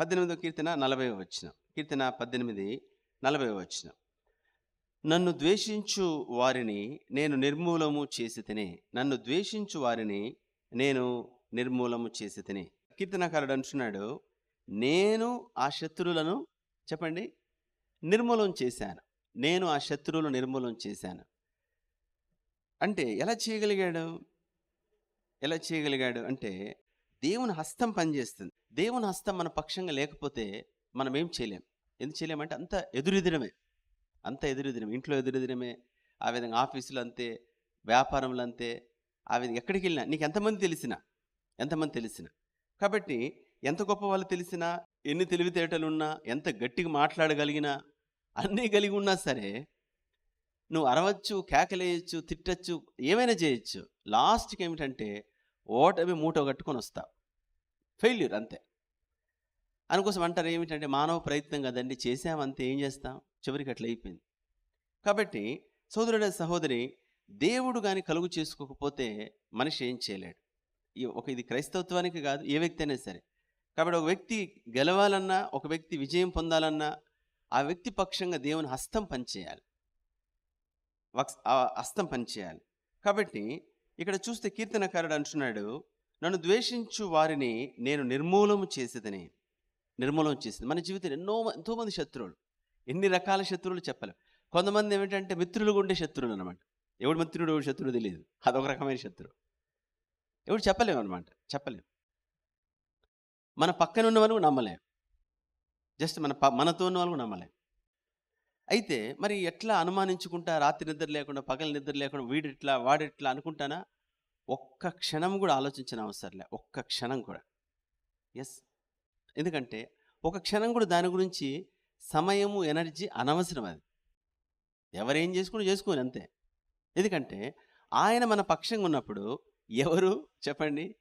పద్దెనిమిదో కీర్తన నలభై వచ్చిన కీర్తన పద్దెనిమిది నలభై వచ్చిన నన్ను ద్వేషించు వారిని నేను నిర్మూలము చేసి తిని నన్ను ద్వేషించు వారిని నేను నిర్మూలము చేసి తిని కీర్తనకారుడు అంటున్నాడు నేను ఆ శత్రువులను చెప్పండి నిర్మూలం చేశాను. నేను ఆ శత్రువులు నిర్మూలం చేశాను. అంటే ఎలా చేయగలిగాడు? ఎలా చేయగలిగాడు? అంటే దేవుని హస్తం పనిచేస్తుంది. దేవుని హస్తం మన పక్షంగా లేకపోతే మనం ఏం చేయలేం. ఎందుకు చేయలేమంటే అంత ఎదురెదిరమే అంత ఎదురెదిరమే ఇంట్లో ఎదురెదిరమే ఆ విధంగా ఆఫీసులు అంతే వ్యాపారంలో అంతే ఆ విధంగా ఎక్కడికి వెళ్ళినా నీకు ఎంతమంది తెలిసినా ఎంతమంది తెలిసినా. కాబట్టి ఎంత గొప్ప వాళ్ళు తెలిసినా ఎన్ని తెలివితేటలు ఉన్నా ఎంత గట్టిగా మాట్లాడగలిగినా అన్నీ కలిగి ఉన్నా సరే నువ్వు అరవచ్చు కేకలేయచ్చు తిట్టచ్చు ఏమైనా చేయొచ్చు. లాస్ట్కి ఏమిటంటే ఓటమి మూట కట్టుకొని వస్తావు. ఫెయిల్యూర్ అంతే. అందుకోసం అంటారు ఏమిటంటే మానవ ప్రయత్నం కదండి చేసామంతే ఏం చేస్తాం? చివరికి అట్లా అయిపోయింది. కాబట్టి సోదరుడ సహోదరి దేవుడు కానీ కలుగు చేసుకోకపోతే మనిషి ఏం చేయలేడు. ఈ ఒక ఇది క్రైస్తవత్వానికి కాదు ఏ వ్యక్తి అయినా సరే. కాబట్టి ఒక వ్యక్తి గెలవాలన్నా ఒక వ్యక్తి విజయం పొందాలన్నా ఆ వ్యక్తి పక్షంగా దేవుని హస్తం పనిచేయాలి. హస్తం పనిచేయాలి. కాబట్టి ఇక్కడ చూస్తే కీర్తనకారుడు అంటున్నాడు నన్ను ద్వేషించు వారిని నేను నిర్మూలము చేసేదని నిర్మూలన చేసింది. మన జీవితం ఎన్నో ఎంతోమంది శత్రువులు. ఎన్ని రకాల శత్రువులు చెప్పలేం. కొంతమంది ఏమిటంటే మిత్రులుగా ఉండే శత్రువులు అనమాట ఎవడు మిత్రుడు ఎవడు శత్రువు తెలియదు. అదొక రకమైన శత్రువు ఎవడు చెప్పలేము అనమాట చెప్పలేం. మన పక్కన ఉన్న వాళ్ళు నమ్మలేం. జస్ట్ మన ప మనతో ఉన్న వాళ్ళు నమ్మలేం. అయితే మరి ఎట్లా అనుమానించుకుంటా రాత్రి నిద్ర లేకుండా పగల నిద్ర లేకుండా వీడిట్లా వాడిట్లా అనుకుంటానా? ఒక్క క్షణం కూడా ఆలోచించిన అవసరం లే ఒక్క క్షణం కూడా. ఎస్ ఎందుకంటే ఒక క్షణం కూడా దాని గురించి సమయము ఎనర్జీ అనవసరం అది. ఎవరేం చేసుకుని చేసుకోని అంతే. ఎందుకంటే ఆయన మన పక్షంగా ఉన్నప్పుడు ఎవరు చెప్పండి?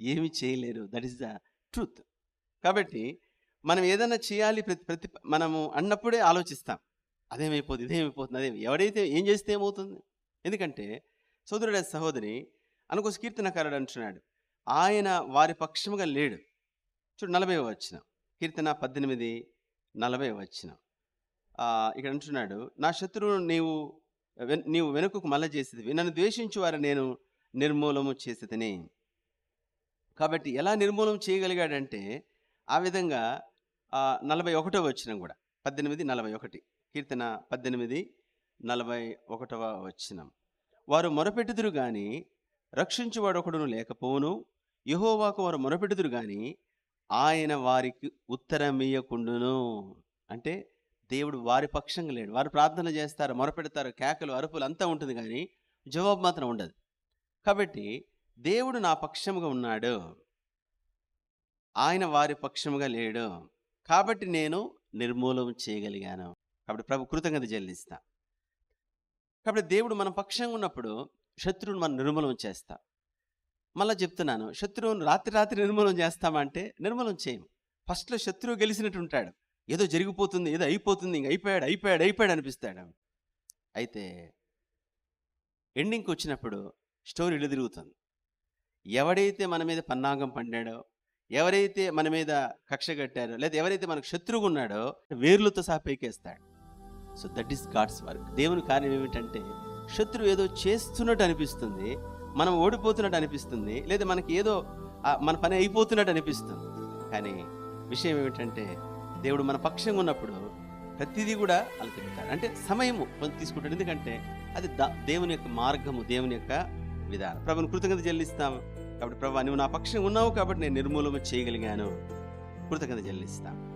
ఏమి చేయలేరు. దట్ ఈస్ ద ట్రూత్ కాబట్టి మనం ఏదైనా చేయాలి ప్రతి ప్రతి మనము అన్నప్పుడే ఆలోచిస్తాం. అదేమైపోతుంది ఇదేమైపోతుంది అదే ఎవడైతే ఏం చేస్తే ఏమవుతుంది? ఎందుకంటే సోదరుడ సహోదరి అనుకోసం కీర్తనకారుడు అంటున్నాడు ఆయన వారి పక్షముగా లేడు. చూడు నలభై వచ్చిన కీర్తన పద్దెనిమిది నలభై వచ్చిన ఇక్కడ అంటున్నాడు నా శత్రువును నీవు వెన్- నీవు వెనుకకు మల్ల చేసేది నన్ను ద్వేషించు వారు నేను నిర్మూలము చేసేదని. కాబట్టి ఎలా నిర్మూలన చేయగలిగాడంటే ఆ విధంగా నలభై ఒకటో వచ్చిన కూడా. పద్దెనిమిది నలభై ఒకటి కీర్తన పద్దెనిమిది నలభై ఒకటవ వచ్చినం వారు మొరపెట్టుదురు కానీ రక్షించువాడొకడును లేకపోను యహోవాకు వారు మొరపెట్టుదురు గాని ఆయన వారికి ఉత్తరమీయకుండును అంటే దేవుడు వారి పక్షంగా లేడు. వారు ప్రార్థన చేస్తారు మొరపెడతారు కేకలు అరుపులు అంతా ఉంటుంది కానీ జవాబు మాత్రం ఉండదు. కాబట్టి దేవుడు నా పక్షముగా ఉన్నాడు. ఆయన వారి పక్షముగా లేడు. కాబట్టి నేను నిర్మూలం చేయగలిగాను. కాబట్టి ప్రభు కృతజ్ఞత చెల్లిస్తా. కాబట్టి దేవుడు మన పక్షంగా ఉన్నప్పుడు శత్రువుని మనం నిర్మూలన చేస్తాం. మళ్ళీ చెప్తున్నాను శత్రువుని రాత్రి రాత్రి నిర్మూలన చేస్తామంటే నిర్మూలన చేయము ఫస్ట్లో శత్రువు గెలిచినట్టు ఉంటాడు. ఏదో జరిగిపోతుంది ఏదో అయిపోతుంది ఇంక అయిపోయాడు అయిపోయాడు అయిపోయాడు అనిపిస్తాడు. అయితే ఎండింగ్కి వచ్చినప్పుడు స్టోరీ ఇల్లు తిరుగుతుంది. ఎవడైతే మన మీద పన్నాగం పండాడో ఎవరైతే మన మీద కక్ష కట్టారో లేదా ఎవరైతే మనకు శత్రువుగా ఉన్నాడో వేర్లతో సహా పైకేస్తాడు. So that is God's work. దేవుని కార్యం ఏమిటంటే శత్రువు ఏదో చేస్తున్నట్టు అనిపిస్తుంది మనం ఓడిపోతున్నట్టు అనిపిస్తుంది లేదా మనకి ఏదో మన పని అయిపోతున్నట్టు అనిపిస్తుంది. కానీ విషయం ఏమిటంటే దేవుడు మన పక్షంగా ఉన్నప్పుడు ప్రతిదీ కూడా అలా అంటే సమయము కొంత తీసుకుంటాడు. ఎందుకంటే అది దేవుని యొక్క మార్గము దేవుని యొక్క విధానం. ప్రభుని కృతజ్ఞత చెల్లిస్తాము. కాబట్టి ప్రభు నువ్వు నా పక్షం ఉన్నావు కాబట్టి నేను నిర్మూలన చేయగలిగాను. కృతజ్ఞత చెల్లిస్తాను